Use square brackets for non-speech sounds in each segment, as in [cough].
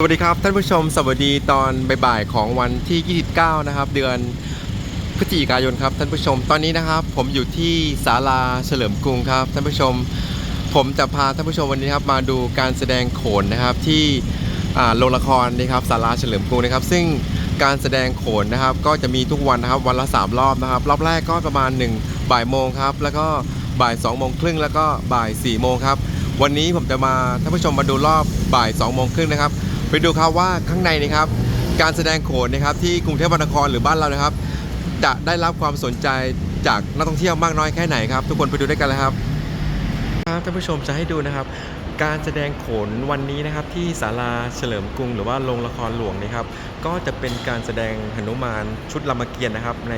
สวัสดีครับ ท่านผู้ชมสวัสดีตอนบ่ายๆของวันที่ 29 นะครับ เดือนพฤศจิกายนครับท่านผู้ชมตอนนี้นะครับ ผมอยู่ที่ศาลาเฉลิมกรุงครับท่านผู้ชม ผมจะพาท่านผู้ชมวันนี้ครับมาดูการแสดงโขนนะครับที่โรงละครนะครับศาลาเฉลิมกรุงนะครับ ซึ่งการแสดงโขนนะครับ ก็จะมีทุกวันนะครับวันละ 3 รอบนะครับ รอบแรกก็ประมาณ 1 บ่ายโมงครับแล้วก็บ่าย2โมงครึ่งแล้วก็บ่าย4โมงครับวันนี้ผมจะมาท่านผู้ชมมาดูรอบบ่าย2โมงครึ่งนะครับ ไปดูครับว่าข้างในนะครับ การแสดงโขนนะครับที่กรุงเทพมหานครหรือบ้านเรานะครับ จะได้รับความสนใจจากนักท่องเที่ยวมากน้อยแค่ไหนครับ ทุกคนไปดูด้วยกันเลยครับครับท่านผู้ชมจะให้ดูนะครับ การแสดงโขนวันนี้นะครับ ที่ศาลาเฉลิมกรุง หรือว่าโรงละครหลวงนะครับ ก็จะเป็นการแสดงหนุมานชุดรามเกียรตินะครับ ใน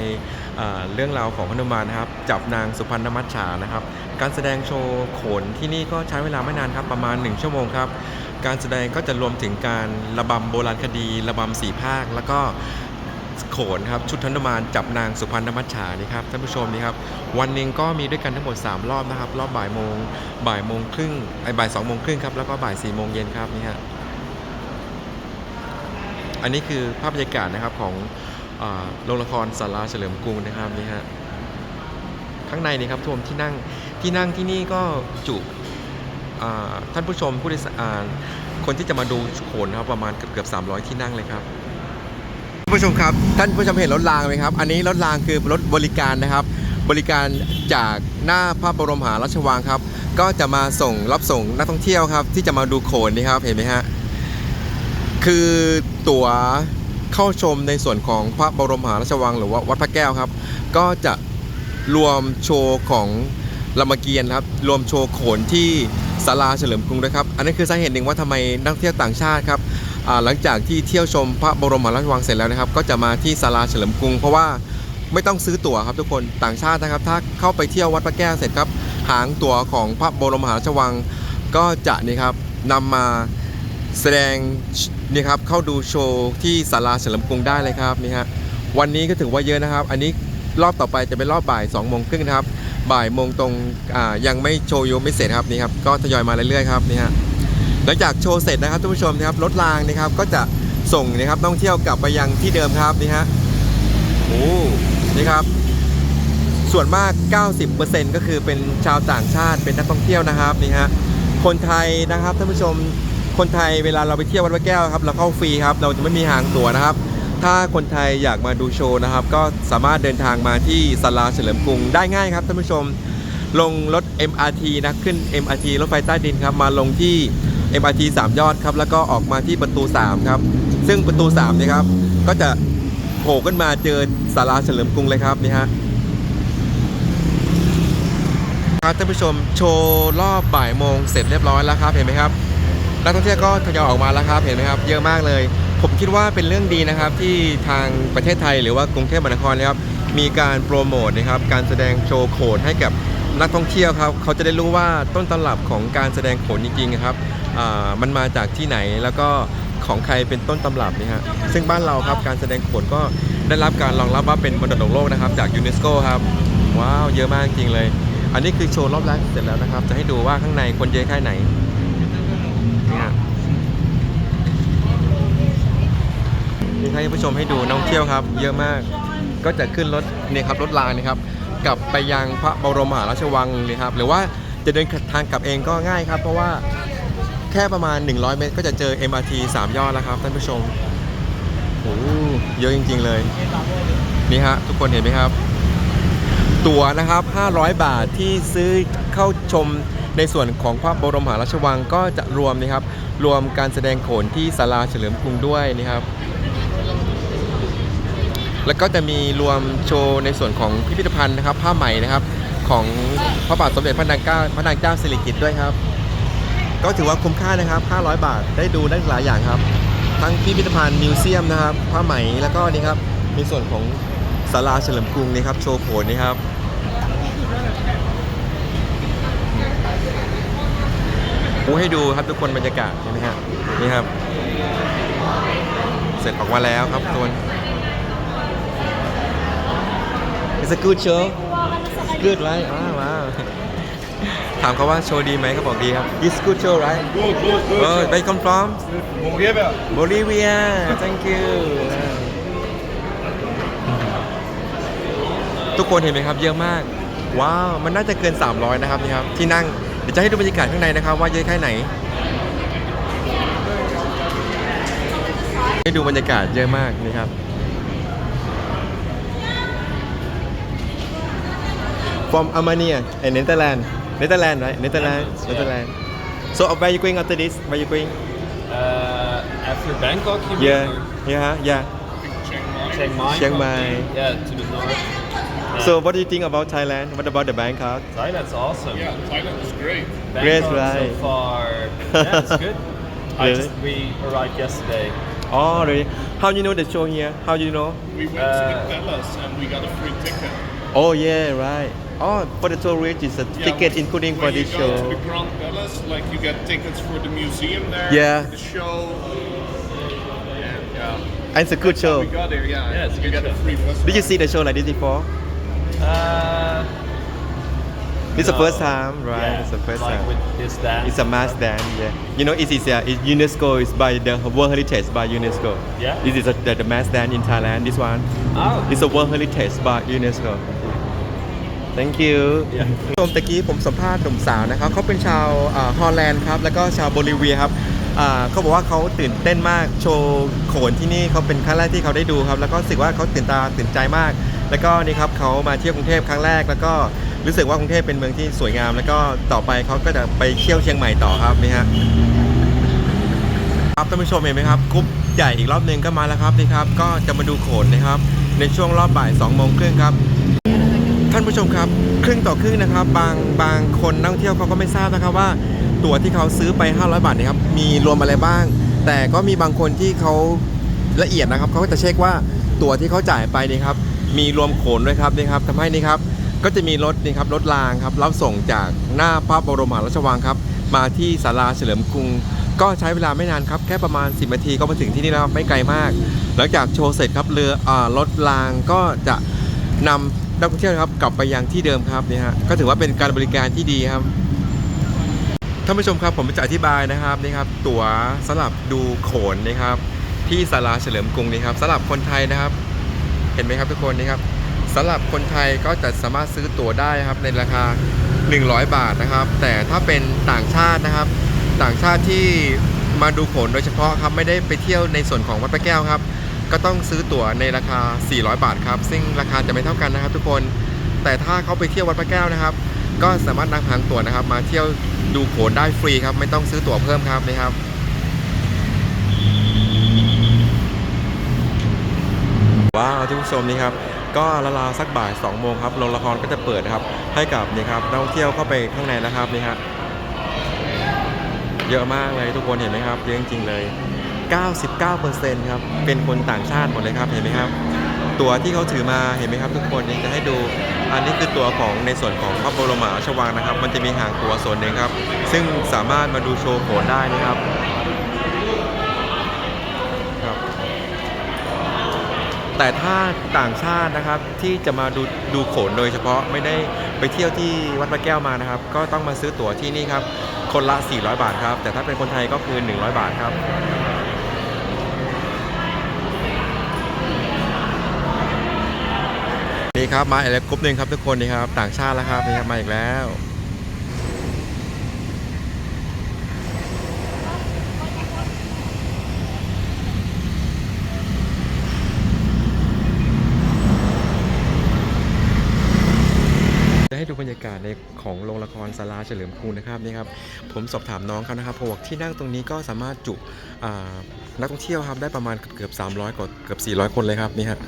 เเรื่องราวของหนุมานนะครับ จับนางสุพรรณมัจฉานะครับ การแสดงโชว์โขนที่นี่ก็ใช้เวลาไม่นานครับประมาณ 1 ชั่วโมงครับ การแสดงก็จะรวมถึงการระบำโบราณคดี ระบำสี่ภาค แล้วก็โขนครับชุดธนุมานจับนางสุพรรณมัจฉานี่ครับท่านผู้ชมนี่ครับวันหนึ่งก็มีด้วยกันทั้งหมด 3 รอบนะครับ รอบบ่ายโมงบ่ายโมงครึ่งไอ้บ่ายสองโมงครึ่งครับแล้วก็บ่ายสี่โมงเย็นครับนี่ฮะอันนี้คือภาพบรรยากาศนะครับของโรงละครศาลาเฉลิมกรุงนะครับนี่ฮะข้างในนี่ครับทุกคนที่นั่งที่นั่งที่นี่ก็จุ ท่านผู้ชมผู้โดยสารคนที่จะมาดูโขนครับประมาณเกือบเกือบ300 ที่นั่งเลยครับท่านผู้ชมครับท่านผู้ชมเห็นรถรางไหมครับ อันนี้รถรางคือรถบริการนะครับ บริการจากหน้าพระบรมหาราชวังครับ ก็จะมาส่งรับส่งนักท่องเที่ยวครับ ที่จะมาดูโขนนี่ครับเห็นไหมฮะคือตั๋วเข้าชมในส่วนของพระบรมหาราชวังหรือว่าวัดพระแก้วครับ ก็จะรวมโชว์ของ รามเกียรติ์ครับรวมโชว์โขนที่ศาลาเฉลิมกรุงด้วยครับ อันนี้คือสาเหตุหนึ่งว่าทำไมนักเที่ยวต่างชาติครับหลังจากที่เที่ยวชมพระบรมมหาราชวังเสร็จแล้วนะครับ ก็จะมาที่ศาลาเฉลิมกรุง เพราะว่าไม่ต้องซื้อตั๋วครับทุกคนต่างชาตินะครับ ถ้าเข้าไปเที่ยววัดพระแก้วเสร็จครับ หางตั๋วของพระบรมมหาราชวัง ก็จะนี่ครับนำมาแสดงนี่ครับเข้าดูโชว์ที่ศาลาเฉลิมกรุงได้เลยครับนี่ฮะวันนี้ก็ถือว่าเยอะนะครับ อันนี้ รอบต่อไปจะเป็นรอบบ่าย2โมงครึ่งครับ บ่ายโมงตรงยังไม่โชว์ยูไม่เสร็จครับนี่ครับก็ทยอยมาเรื่อยๆครับนี่ฮะหลังจากโชว์เสร็จนะครับท่านผู้ชมนะครับรถรางนี่ครับก็จะส่งนะครับนักท่องเที่ยวกลับไปยังที่เดิมครับนี่ฮะโอ้นี่ครับ ส่วนมาก 90%ก็คือเป็นชาวต่างชาติเป็นนักท่องเที่ยวนะครับนี่ฮะคนไทยนะครับท่านผู้ชมคนไทยเวลาเราไปเที่ยววัดพระแก้วครับเราเข้าฟรีครับเราจะไม่มีหางตั๋วนะครับ ถ้าคนไทยอยากมาดูโชว์นะครับ ก็สามารถเดินทางมาที่ศาลาเฉลิมกรุงได้ง่ายครับท่านผู้ชมลงรถ MRT นะขึ้น MRT รถไฟใต้ดินครับ มาลงที่ MRT 3 ยอดครับ แล้วก็ออกมาที่ประตู 3 ครับ ซึ่งประตู3เนี่ยครับ ก็จะโผล่ขึ้นมาเจอศาลาเฉลิมกรุงเลยครับนี่ฮะครับท่านผู้ชมโชว์รอบบ่ายโมงเสร็จเรียบร้อยแล้วครับเห็นไหมครับนักท่องเที่ยวก็ทยอยออกมาแล้วครับเห็นไหมครับ เยอะมากเลย ผมคิดว่าเป็นเรื่องดีนะครับที่ทางประเทศไทยหรือว่ากรุงเทพมหานครนะครับมีการโปรโมทนะครับการแสดงโชว์โขนให้กับนักท่องเที่ยวครับเขาจะได้รู้ว่าต้นตำรับของการแสดงโขนจริงๆครับมันมาจากที่ไหนแล้วก็ของใครเป็นต้นตำรับนี่ฮะซึ่งบ้านเราครับการแสดงโขนก็ได้รับการรองรับว่าเป็นมรดกโลกนะครับจากยูเนสโกครับว้าวเยอะมากจริงเลย อันนี้คือโชว์รอบแรกเสร็จแล้วนะครับ จะให้ดูว่าข้างในคนเยอะแค่ไหนเนี่ฮ นี่ให้ผู้ชมให้ดูนักท่องเที่ยวครับ เยอะมาก ก็จะขึ้นรถเนี่ยครับรถรางนี่ครับกลับไปยังพระบรมมหาราชวังเลยครับ หรือว่าจะเดินทางกลับเองก็ง่ายครับ เพราะว่าแค่ประมาณ 100 เมตร ก็จะเจอ MRT 3 ยอดแล้วครับท่านผู้ชมโอ้โหเยอะจริง ๆ เลย นี่ฮะทุกคนเห็นไหมครับ ตั๋วนะครับ 500 บาทที่ซื้อเข้าชมในส่วนของพระบรมมหาราชวังก็จะรวมนะครับ รวมการแสดงโขนที่ศาลาเฉลิมกรุงด้วยนี่ครับ แล้วก็จะมีรวมโชว์ในส่วนของพิพิธภัณฑ์นะครับ ผ้าไหมนะครับ ของพระบาทสมเด็จพระนางเจ้าพระนางเจ้าสิริกิติ์ด้วยครับ ก็ถือว่าคุ้มค่านะครับ 500 บาทได้ดูได้หลายอย่างครับ ทั้งพิพิธภัณฑ์มิวเซียมนะครับ ผ้าไหมแล้วก็นี่ครับในส่วนของศาลาเฉลิมกรุงนี่ครับโชว์โขนนี่ครับปูให้ดูครับทุกคนบรรยากาศเห็นไหมฮะนี่ครับ เสร็จออกมาแล้วครับทุกคน It's a good show good right ว้าวว้าวถามเขาว่าโชว์ดีไหมเขาบอกดีครับ It's good show right Good, good, good. Oh where you come from Bolivia. Bolivia thank you ทุกคนเห็นไหมครับ เยอะมาก ว้าว มันน่าจะเกิน 300 นะครับนี่ครับ ที่นั่ง เดี๋ยวจะให้ดูบรรยากาศข้างในนะครับ ว่าเยอะแค่ไหน ให้ดูบรรยากาศเยอะมากนี่ครับ from Armenia and Netherlands Netherlands right Netherlands Netherlands, yeah. Netherlands so uh, where you going after this where you going Uh, after Bangkok, you yeah or yeah yeah Chiang Mai. Chiang Mai. probably? Yeah, to the north. Uh, so what do you think about Thailand what about the Bangkok Thailand's awesome. Yeah, Thailand is great. Bangkok Great, right. so far. [laughs] Yeah, it's good. I Really? just we arrived yesterday. oh really how do you know the show here how do you know We went to the Uh, palace and we got a free ticket. oh yeah right oh for the tourist it's a Yeah, ticket when- including for when this show to the Grand Palace, like you get tickets for the museum there. Yeah. For the show. And, yeah. and it's a good That's show we got there. Yeah. Yeah, it's a good get a show. free bus. did you see the show like this before Uh, this is the first time right Yeah, it's the first like time with this dance. It's a mass dance, yeah. You know, it is uh, it, UNESCO is by the World Heritage by UNESCO. Yeah. This is a, the, the mass dance in Thailand. This one. Oh. It's a World Heritage by UNESCO. Thank you ชมตะกี้ผมสัมภาษณ์หนุ่มสาวนะครับเขาเป็นชาวฮอลแลนด์ครับ แล้วก็ชาวโบลิเวียครับเขาบอกว่าเขาตื่นเต้นมากโชว์โขนที่นี่เขาเป็นครั้งแรกที่เขาได้ดูครับ แล้วก็รู้สึกว่าเขาตื่นตาตื่นใจมาก แล้วก็นี่ครับเขามาเที่ยวกรุงเทพครั้งแรก แล้วก็รู้สึกว่ากรุงเทพเป็นเมืองที่สวยงาม แล้วก็ต่อไปเขาก็จะไปเที่ยวเชียงใหม่ต่อครับนี่ฮะครับท่านผู้ชมเห็นไหมครับกรุ๊ปใหญ่อีกรอบหนึ่งก็มาแล้วครับนี่ครับ ก็จะมาดูโขนนะครับ ในช่วงรอบบ่าย2โมงครึ่งครับ ท่านผู้ชมครับ ครึ่งต่อครึ่งนะครับ บางบางคนนักท่องเที่ยวเขาก็ไม่ทราบนะครับว่าตั๋วที่เขาซื้อไป 500 บาทเนะครับมีรวมอะไรบ้าง แต่ก็มีบางคนที่เขาละเอียดนะครับเขาก็จะเช็คว่าตั๋วที่เขาจ่ายไปนี่ครับมีรวมโขนด้วยครับนี่ครับทำให้นี่ครับก็จะมีรถนี่ครับรถรางครับรับส่งจากหน้าพระบรมมหาราชวังครับ มาที่ศาลาเฉลิมกรุง ก็ใช้เวลาไม่นานครับแค่ประมาณ 10นาทีก็มาถึงที่นี่แล้วไม่ไกลมาก หลังจากโชว์เสร็จครับเรืออรถรางก็จะนำ นักท่องเที่ยวครับกลับไปยังที่เดิมครับนี่ฮะก็ถือว่าเป็นการบริการที่ดีครับท่านผู้ชมครับผมจะอธิบายนะครับนี่ครับตั๋วสำหรับดูโขนนะครับ ที่ศาลาเฉลิมกรุงนี่ครับสำหรับคนไทยนะครับ เห็นไหมครับทุกคนนี่ครับสำหรับคนไทยก็จะสามารถซื้อตั๋วได้ครับในราคา 100 บาทนะครับ แต่ถ้าเป็นต่างชาตินะครับ ต่างชาติที่มาดูโขนโดยเฉพาะครับไม่ได้ไปเที่ยวในส่วนของวัดพระแก้วครับ ก็ต้องซื้อตั๋วในราคา 400 บาทครับ ซึ่งราคาจะไม่เท่ากันนะครับทุกคน แต่ถ้าเขาไปเที่ยววัดพระแก้วนะครับ ก็สามารถนำหางตั๋วนะครับ มาเที่ยวดูโขนได้ฟรีครับ ไม่ต้องซื้อตั๋วเพิ่มครับนี่ครับว้าวท่านผู้ชมนี่ครับก็ราวๆสักบ่าย2โมงครับโรงละครก็จะเปิดครับ ให้กับนี่ครับนักท่องเที่ยวเข้าไปข้างในนะครับนี่ครับเยอะมากเลยทุกคนเห็นไหมครับเยอะจริงๆเลย 99%ครับเป็นคนต่างชาติหมดเลยครับเห็นไหมครับ ตัวที่เขาถือมาเห็นไหมครับ ทุกคนนี่จะให้ดู อันนี้คือตัวของในส่วนของพระบรมหาราชวังนะครับ มันจะมีหางตัวส่วนหนึ่งครับ ซึ่งสามารถมาดูโชว์โขนได้นะครับครับ แต่ถ้าต่างชาตินะครับที่จะมาดูดูโขนโดยเฉพาะไม่ได้ไปเที่ยวที่วัดพระแก้วมานะครับ ก็ต้องมาซื้อตั๋วที่นี่ครับคนละ 400 บาทครับ แต่ถ้าเป็นคนไทยก็คือ 100 บาทครับ นี่ครับมาอีกแล้วกรุ๊ปหนึ่งครับทุกคนนี่ครับต่างชาติแล้วครับนี่ครับมาอีกแล้วให้ดูบรรยากาศในของโรงละครสาราเฉลิมกรุงนะครับนี่ครับผมสอบถามน้องเขานะครับเขาบอกที่นั่งตรงนี้ก็สามารถจุนักท่องเที่ยวครับได้ประมาณเกือบ 300กว่าเกือบ 400 คนเลยครับนี่ฮะ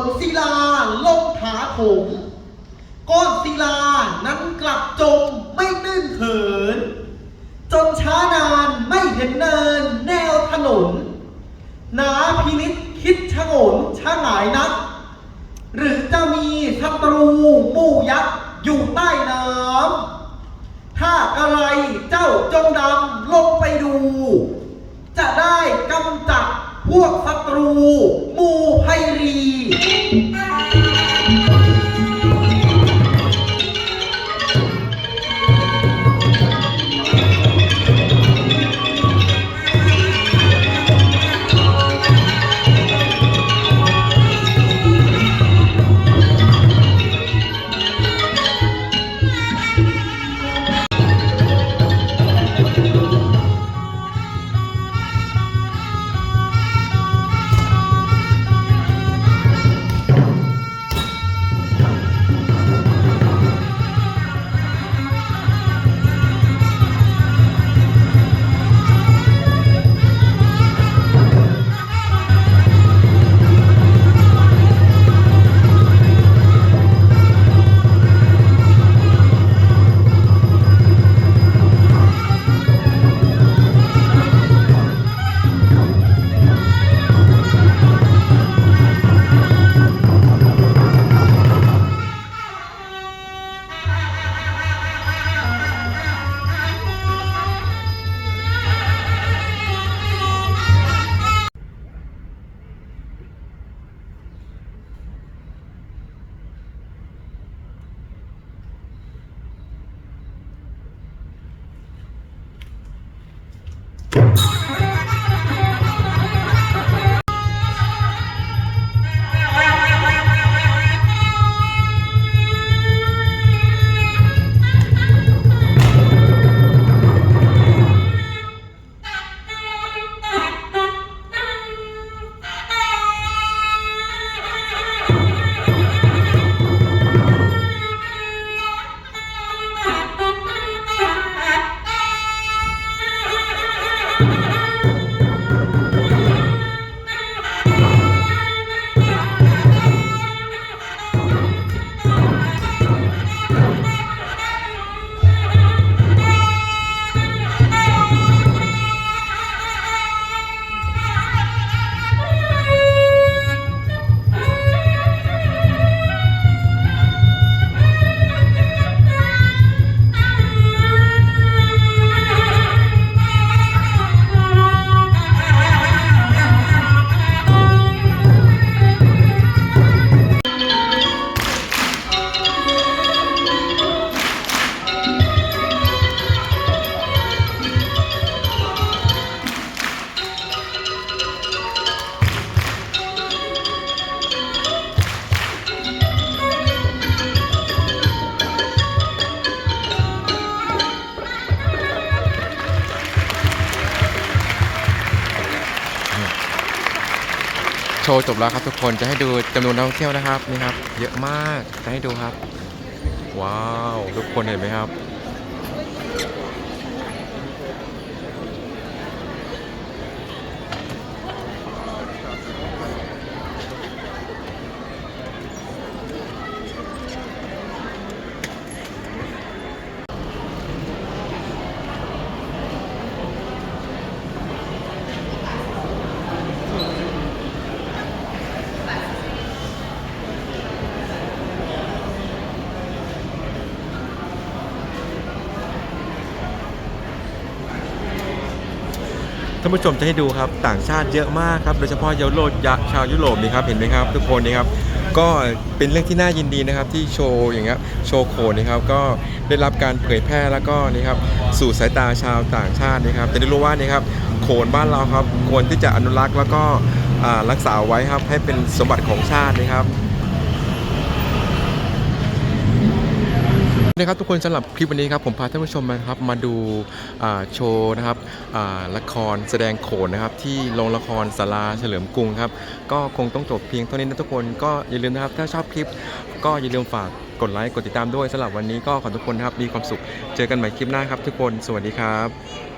นศิลาลงถาโถมก้อนศิลานั้นกลับจมไม่ตื้นเขิน จนช้านานไม่เห็นเนินแนวถนน นาพินิษคิดชะโงนชะหงายนัก หรือจะมีศัตรูมู่ยักษ์อยู่ใต้น้ำถ้าอะไรเจ้าจงดำลงไปดู จะได้กำจัด พวกศัตรู มูไพรี จบแล้วครับทุกคนจะให้ดูจำนวนนักท่องเที่ยวนะครับนี่ครับ เยอะมากจะให้ดูครับ ว้าว ทุกคนเห็นไหมครับานผู้ชมจะให้ดูครับต่างชาติเยอะมากครับโดยเฉพาะเยาวโรยชาวยุโรปนี่ครับเห็นไหมครับ ทุกคนนี่ครับก็เป็นเรื่องที่น่ายินดีนะครับที่โชว์อย่างเงี้ยโชว์โขนนี่ครับก็ได้รับการเผยแพร่แล้วก็นี่ครับสู่สายตาชาวต่างชาตินี่ครับจะได้รู้ว่านี่ครับโขนบ้านเราครับควรที่จะอนุรักษ์แล้วก็รักษาไว้ครับให้เป็นสมบัติของชาตินะครับ นะครับทุกคนสำหรับคลิปวันนี้ครับผมพาท่านผู้ชมนะครับมาดูาโชว์นะครับละครแสดงโขนนะครับที่โรงละครสาราเฉลิมกรุงครับก็คงต้องจบเพียงเท่านี้นะทุกคนก็อย่าลืมนะครับถ้าชอบคลิป ก็อย่าลืมฝากกดไลค์กดติดตามด้วยสำหรับวันนี้ก็ขอทุกคนนะครับมีความสุขเจอกันใหม่คลิปหน้าครับทุกคนสวัสดีครับ